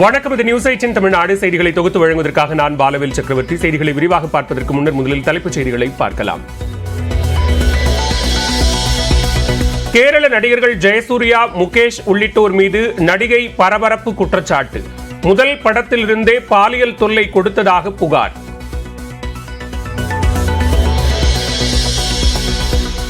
வணக்கம். இது news eighteen Tamil Nadu. செய்திகளை தொகுத்து வழங்குவதற்காக நான் பாலவேல் சக்கரவர்த்தி. செய்திகளை விரிவாக பார்ப்பதற்கு முன்னர் முதலில் தலைப்புச் செய்திகளை பார்க்கலாம். கேரள நடிகர்கள் ஜெயசூர்யா முகேஷ் உள்ளிட்டோர் மீது நடிகை பரபரப்பு குற்றச்சாட்டு. முதல் படத்திலிருந்தே பாலியல் தொல்லை கொடுத்ததாக புகார்.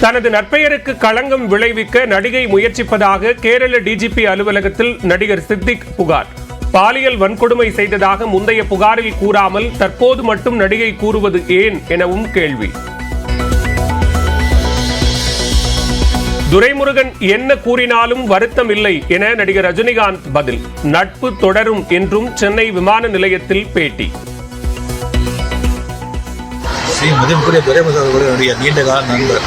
தனது நற்பெயருக்கு களங்கம் விளைவிக்க நடிகை முயற்சிப்பதாக கேரள டிஜிபி அலுவலகத்தில் நடிகர் சித்திக் புகார். பாலியல் வன்கொடுமை செய்ததாக முந்தைய புகாரில் கூறாமல் தற்போது மட்டும் நடிகை கூறுவது ஏன் எனவும் கேள்வி. துரைமுருகன் என்ன கூறினாலும் வருத்தம் இல்லை என நடிகர் ரஜினிகாந்த் பதில். நட்பு தொடரும் என்றும் சென்னை விமான நிலையத்தில் பேட்டி. ஸ்ரீ மதிப்புக்குரிய துரைமுருகன் அவர்களுடைய நீண்ட கால நண்பர்.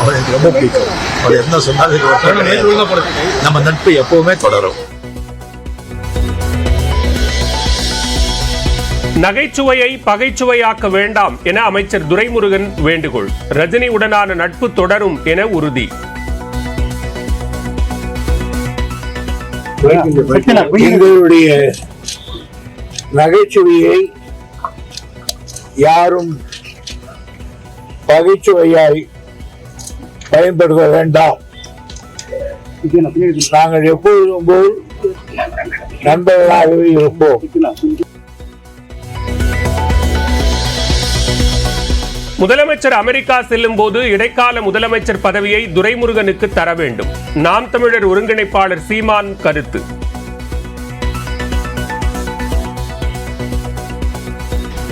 அவர் எனக்கு ரொம்ப பிடிக்கும். அவர் என்ன சொன்னாலும் நம்ம நட்பு எப்பவுமே தொடரும். நகைச்சுவையை பகைச்சுவையாக்க வேண்டாம் என அமைச்சர் துரைமுருகன் வேண்டுகோள். ரஜினியுடனான நட்பு தொடரும் என உறுதி. எங்களுடைய நகைச்சுவையை யாரும் பகைச்சுவையாய் பயன்படுத்த வேண்டாம். நாங்கள் எப்பொழுதும் போல் நண்பர்களாகவே இருப்போம். முதலமைச்சர் அமெரிக்கா செல்லும் போது இடைக்கால முதலமைச்சர் பதவியை துரைமுருகனுக்கு தர வேண்டும். நாம் தமிழர் ஒருங்கிணைப்பாளர் சீமான் கருத்து.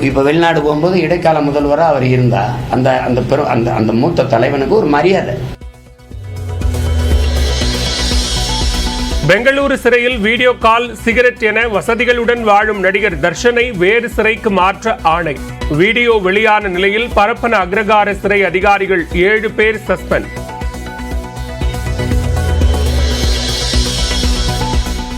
இப்போ வெளிநாடு போகும்போது இடைக்கால முதல்வராக அவர் இருந்தா அந்த அந்த பெரும் அந்த அந்த மூத்த தலைவனுக்கு ஒரு மரியாதை. பெங்களூரு சிறையில் வீடியோ கால் சிகரெட் என வசதிகளுடன் வாழும் நடிகர் தர்ஷனை வேறு சிறைக்கு மாற்ற ஆணை. வீடியோ வெளியான நிலையில் பரப்பன அக்ரகார சிறை அதிகாரிகள் ஏழு பேர் சஸ்பெண்ட்.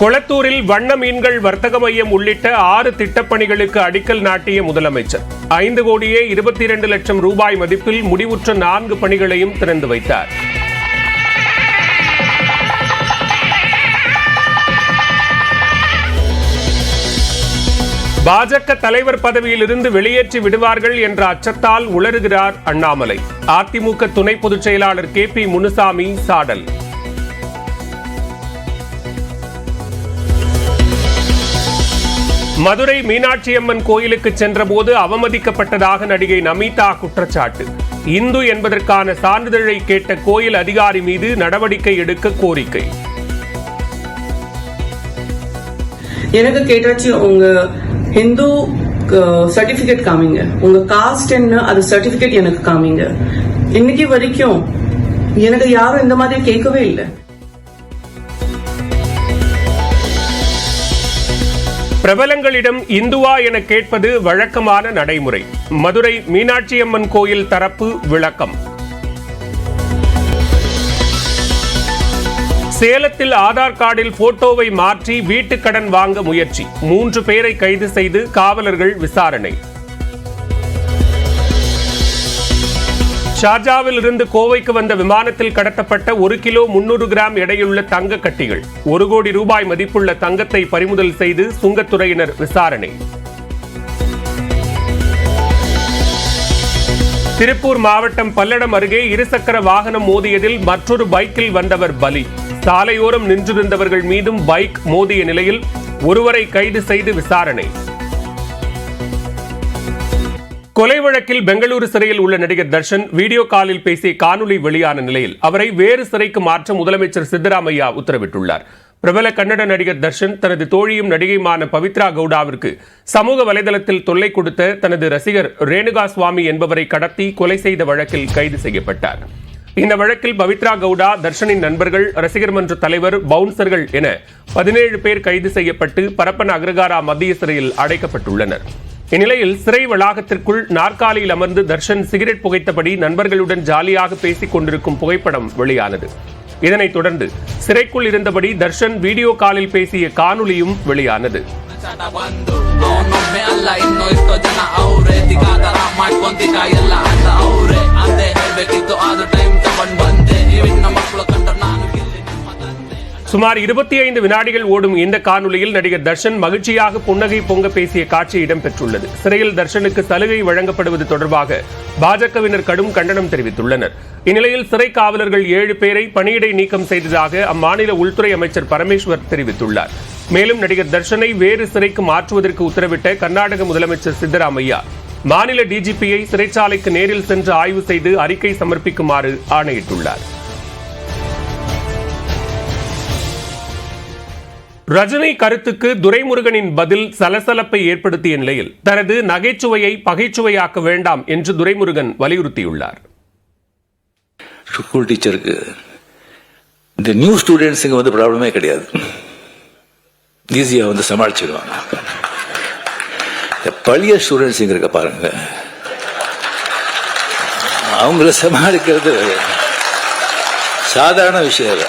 கொளத்தூரில் வண்ண மீன்கள் வர்த்தக மையம் உள்ளிட்ட ஆறு திட்டப்பணிகளுக்கு அடிக்கல் நாட்டிய முதலமைச்சர். ஐந்து கோடியே இருபத்தி இரண்டு லட்சம் ரூபாய் மதிப்பில் முடிவுற்ற நான்கு பணிகளையும் திறந்து வைத்தார். பாஜக தலைவர் பதவியில் இருந்து வெளியேற்றி விடுவார்கள் என்ற அச்சத்தால் உளறுகிறார் அண்ணாமலை. அதிமுக துணை பொதுச் செயலாளர் கே பி முனுசாமி சாடல். மதுரை மீனாட்சியம்மன் கோயிலுக்கு சென்றபோது அவமதிக்கப்பட்டதாக நடிகை நமிதா குற்றச்சாட்டு. இந்து என்பதற்கான சான்றிதழை கேட்ட கோயில் அதிகாரி மீது நடவடிக்கை எடுக்க கோரிக்கை. எனக்கு கேட்டாச்சு உங்க ஹிந்து சர்டிஃபிகேட் uh, காமிங்க. உங்க காஸ்ட் என்ன அது சர்டிஃபிகேட் எனக்கு காமிங்க. இன்னைக்கு வரைக்கும் எனக்கு யாரும் இந்த மாதிரி கேட்கவே இல்லை. பிரபலங்களிடம் இந்துவா என கேட்பது வழக்கமான நடைமுறை. மதுரை மீனாட்சியம்மன் கோயில் தரப்பு விளக்கம். சேலத்தில் ஆதார் கார்டில் போட்டோவை மாற்றி வீட்டு கடன் வாங்க முயற்சி. மூன்று பேரை கைது செய்து காவலர்கள் விசாரணை. ஷார்ஜாவில் இருந்து கோவைக்கு வந்த விமானத்தில் கடத்தப்பட்ட ஒரு கிலோ முன்னூறு கிராம் எடையுள்ள தங்க கட்டிகள். ஒரு கோடி ரூபாய் மதிப்புள்ள தங்கத்தை பறிமுதல் செய்து சுங்கத்துறையினர் விசாரணை. திருப்பூர் மாவட்டம் பல்லடம் அருகே இருசக்கர வாகனம் மோதியதில் மற்றொரு பைக்கில் வந்தவர் பலி. சாலையோரம் நின்றிருந்தவர்கள் மீதும் பைக் மோதிய நிலையில் ஒருவரை கைது செய்து விசாரணை. கொலை வழக்கில் பெங்களூரு சிறையில் உள்ள நடிகர் தர்ஷன் வீடியோ காலில் பேசிய காணொலி வெளியான நிலையில் அவரை வேறு சிறைக்கு மாற்ற முதலமைச்சர் சித்தராமையா உத்தரவிட்டுள்ளார். பிரபல கன்னட நடிகர் தர்ஷன் தனது தோழியும் நடிகையுமான பவித்ரா கவுடாவிற்கு சமூக வலைதளத்தில் தொல்லை கொடுத்த தனது ரசிகர் ரேணுகா சுவாமி என்பவரை கடத்தி கொலை செய்த வழக்கில் கைது செய்யப்பட்டார். இந்த வழக்கில் பவித்ரா கவுடா தர்ஷனின் நண்பர்கள் ரசிகர் மன்ற தலைவர் பவுன்சர்கள் என பதினேழு பேர் கைது செய்யப்பட்டு பரப்பன் அக்ரகாரா மத்திய சிறையில் அடைக்கப்பட்டுள்ளனர். இந்நிலையில் சிறை வளாகத்திற்குள் நாற்காலியில் அமர்ந்து தர்ஷன் சிகரெட் புகைத்தபடி நண்பர்களுடன் ஜாலியாக பேசிக் கொண்டிருக்கும் புகைப்படம் வெளியானது. இதனைத் தொடர்ந்து சிறைக்குள் இருந்தபடி தர்ஷன் வீடியோ காலில் பேசிய காணொலியும் வெளியானது சுமார் இருபத்தி ஐந்து வினாடிகள் ஓடும் இந்த காணொலியில் நடிகர் தர்ஷன் மகிழ்ச்சியாக புன்னகை பொங்க பேசிய காட்சி இடம்பெற்றுள்ளது. சிறையில் தர்ஷனுக்கு சலுகை வழங்கப்படுவது தொடர்பாக பாஜகவினர் கடும் கண்டனம் தெரிவித்துள்ளனர். இந்நிலையில் சிறை காவலர்கள் ஏழு பேரை பணியிடை நீக்கம் செய்ததாக அம்மாநில உள்துறை அமைச்சர் பரமேஸ்வர் தெரிவித்துள்ளார். மேலும் நடிகர் தர்ஷனை வேறு சிறைக்கு மாற்றுவதற்கு உத்தரவிட்ட கர்நாடக முதலமைச்சர் சித்தராமையா மாநில டிஜிபியை சிறைச்சாலைக்கு நேரில் சென்று ஆய்வு செய்து அறிக்கை சமர்ப்பிக்குமாறு ஆணையிட்டுள்ளார். ரஜினி கருத்துக்கு துரைமுருகனின் பதில் சலசலப்பை ஏற்படுத்திய நிலையில் தனது நகைச்சுவையை பகைச்சுவையாக்க வேண்டாம் என்று துரைமுருகன் வலியுறுத்தியுள்ளார். ஸ்கூல் டீச்சருக்கு இந்த நியூ ஸ்டூடெண்ட்ஸுக்கு வந்து ப்ராப்ளமே கிடையாது. ஈஸியாக வந்து சமாளிச்சிடுவாங்க இந்த பழைய ஸ்டூடெண்ட்ஸுங்க இருக்க பாருங்க. அவங்கள சமாளிக்கிறது சாதாரண விஷயம் இல்லை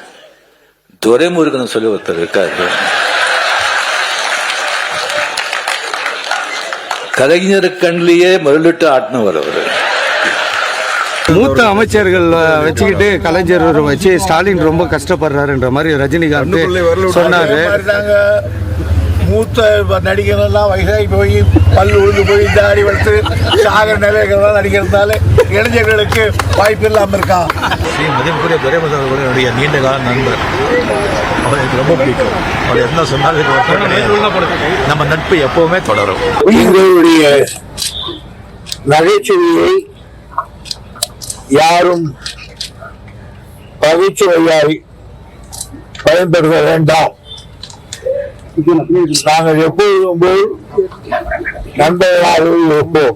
துரைமுருகன் சொல்லி ஒருத்தர் இருக்காரு. கலைஞர் கண்ணிலேயே மருளிட்டு ஆட்டினவர் அவரு. மூத்த அமைச்சர்கள் வச்சுக்கிட்டு கலைஞர் வச்சு ஸ்டாலின் ரொம்ப கஷ்டப்படுறாருன்ற மாதிரி ரஜினிகாந்த் சொன்னாரு. மூத்த நடிகர் எல்லாம் வயசாகி போய் பல் உழுந்து போய் தாடி வளர்த்து சாகர நிலைகள் நடிக்கிறதுனால இளைஞர்களுக்கு வாய்ப்பு இல்லாம இருக்கான் ஸ்ரீ மதிப்புக்குரிய துரைமுருகன் அவர்கள் என்னுடைய நீண்ட கால நண்பர். அவர் எனக்கு ரொம்ப பிடிக்கும். அவர் என்ன சொன்னாலும். நம்ம நட்பு எப்பவுமே தொடரும். எங்களுடைய நகைச்சுவையை யாரும் பகைச்சுவையாய் பயன்படுத்த வேண்டாம். நாங்கள் எப்பொழுதும் நண்பர்களாக இருப்போம்.